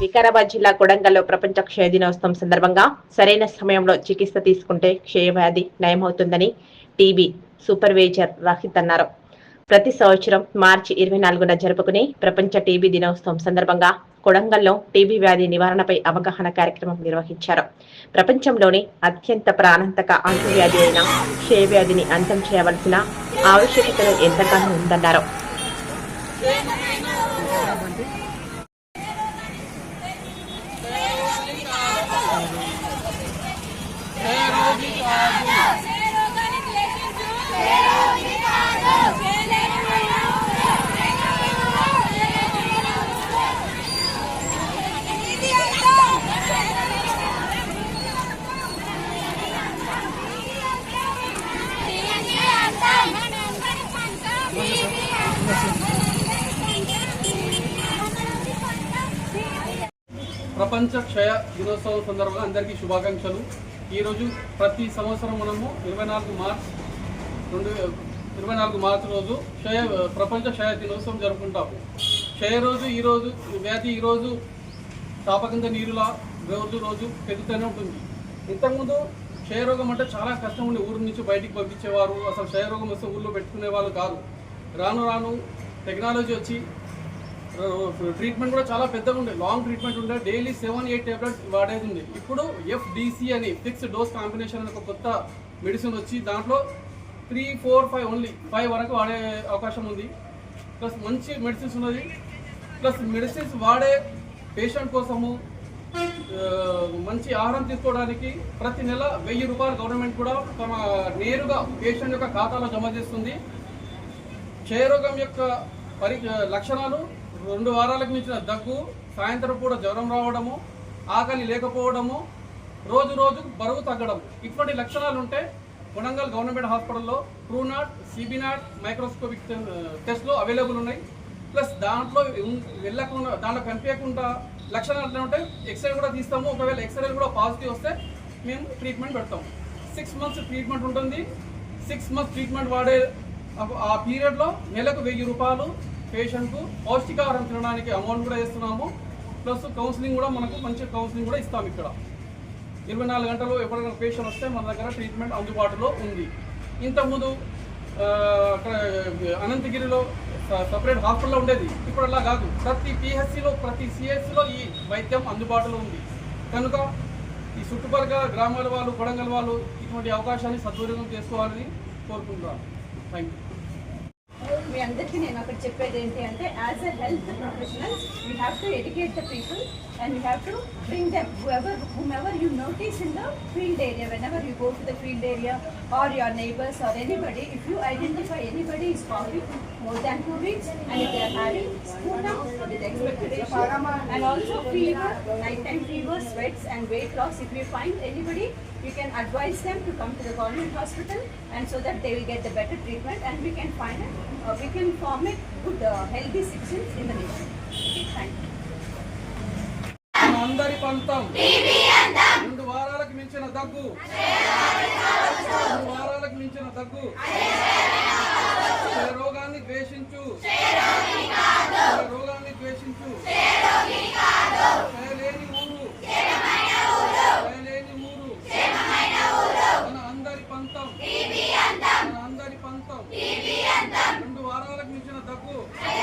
వికారాబాద్ జిల్లా కొడంగల్లో ప్రపంచ క్షయ దినోత్సవం సందర్భంగా సరైన సమయంలో చికిత్స తీసుకుంటే క్షయవ్యాధి నయమవుతుందని టీబీ సూపర్వైజర్ రాహిత్ అన్నారు. ప్రతి సంవత్సరం మార్చి ఇరవై నాలుగున జరుపుకునే ప్రపంచ టీబీ దినోత్సవం సందర్భంగా కొడంగల్లో టీబీ వ్యాధి నివారణపై అవగాహన కార్యక్రమం నిర్వహించారు. ప్రపంచంలోనే అత్యంత ప్రాణాంతక అంటువ్యాధి అయిన క్షయవ్యాధిని అంతం చేయవలసిన ఆవశ్యకతను ఎంతగానో ఉందన్నారు. Pero di ka ప్రపంచ క్షయ దినోత్సవం సందర్భంగా అందరికీ శుభాకాంక్షలు. ఈరోజు ప్రతి సంవత్సరం మనము ఇరవై నాలుగు మార్చ్ రెండు ఇరవై నాలుగు మార్చి రోజు క్షయ ప్రపంచ క్షయ దినోత్సవం జరుపుకుంటాము. క్షయ రోజు ఈరోజు వ్యాధి ఈరోజు తాపకంత నీరులా రోజు రోజు పెరుగుతూనే ఉంటుంది. ఇంతకుముందు క్షయరోగం అంటే చాలా కష్టం ఉండే ఊరు నుంచి బయటికి పంపించేవారు. అసలు క్షయరోగం వస్తే ఊళ్ళో పెట్టుకునే వాళ్ళు కాదు. రాను రాను టెక్నాలజీ వచ్చి ట్రీట్మెంట్ కూడా చాలా పెద్దగా ఉండే. లాంగ్ ట్రీట్మెంట్ ఉండే. డైలీ సెవెన్ ఎయిట్ టాబ్లెట్స్ వాడేది ఉంది. ఇప్పుడు ఎఫ్డిసి అని ఫిక్స్డ్ డోస్ కాంబినేషన్ అనే ఒక కొత్త మెడిసిన్ వచ్చి దాంట్లో three four five only five వరకు వాడే అవకాశం ఉంది. ప్లస్ మంచి మెడిసిన్స్ ఉన్నది. ప్లస్ మెడిసిన్స్ వాడే పేషెంట్ కోసము మంచి ఆహారం తీసుకోవడానికి ప్రతి నెల వెయ్యి రూపాయలు గవర్నమెంట్ కూడా తమ నేరుగా పేషెంట్ యొక్క ఖాతాలో జమ చేస్తుంది. క్షయరోగం యొక్క పరి లక్షణాలు రెండు వారాలకు మించిన దగ్గు సాయంత్రం పూట జ్వరం రావడము ఆకలి లేకపోవడము రోజు రోజు బరువు తగ్గడం ఇటువంటి లక్షణాలు ఉంటే కొనంగల్ గవర్నమెంట్ హాస్పిటల్లో ట్రూనాట్ సిబినాట్ మైక్రోస్కోపిక్ టెస్ట్లు అవైలబుల్ ఉన్నాయి. ప్లస్ దాంట్లో వెళ్ళకుండా దాంట్లో కనిపించకుండా లక్షణాలు ఎట్లా ఎక్స్రే కూడా తీస్తాము. ఒకవేళ ఎక్స్రే కూడా పాజిటివ్ వస్తే మేము ట్రీట్మెంట్ పెడతాం. సిక్స్ మంత్స్ ట్రీట్మెంట్ ఉంటుంది. సిక్స్ మంత్స్ ట్రీట్మెంట్ వాడే ఆ పీరియడ్లో నెలకు వెయ్యి రూపాయలు పేషెంట్కు పౌష్టికాహారం తినడానికి అమౌంట్ కూడా వేస్తున్నాము. ప్లస్ కౌన్సిలింగ్ కూడా మనకు మంచి కౌన్సిలింగ్ కూడా ఇస్తాము ఇక్కడ. ఇరవై నాలుగు గంటలు ఎప్పుడైనా పేషెంట్ వస్తే మన దగ్గర ట్రీట్మెంట్ అందుబాటులో ఉంది. ఇంతకుముందు అక్కడ అనంతగిరిలో సపరేట్ హాస్పిటల్లో ఉండేది. ఇప్పుడు అలా కాదు. ప్రతి పిహెచ్సిలో ప్రతి సిహెచ్సిలో ఈ వైద్యం అందుబాటులో ఉంది. కనుక ఈ చుట్టుపక్కల గ్రామాల వాళ్ళు కొడంగల్ వాళ్ళు ఇటువంటి అవకాశాన్ని సద్వినియోగం చేసుకోవాలని కోరుకుంటున్నాను. థ్యాంక్ యూ మీ అందరికీ నేను ఒకటి చెప్పేది ఏంటి అంటే as a health professionals you have to educate the people and you have to bring them whoever whomever you notice in the field area whenever you go to the field area or your neighbors or anybody if you identify anybody is coughing more than two weeks and if they are having sputum with expectoration and also fever nighttime fever sweats and weight loss if you find anybody you can advise them to come to the government hospital and so that they will get the better treatment and we can find it, Uh, we can form a good uh, healthy citizens in the nation. Okay, thank you. మన అందరి పంతం. రెండు వారాలకు మించిన దగ్గు. రెండు వారాలకు మించిన దగ్గు. రోగాన్ని ద్వేషించు. రోగాన్ని ద్వేషించు. క్షయలేని ఊరు. క్షయలేని ఊరు. మన అందరి పంతం. మన అందరి పంతం రెండు వారాలకు మించిన దగ్గు క్షయ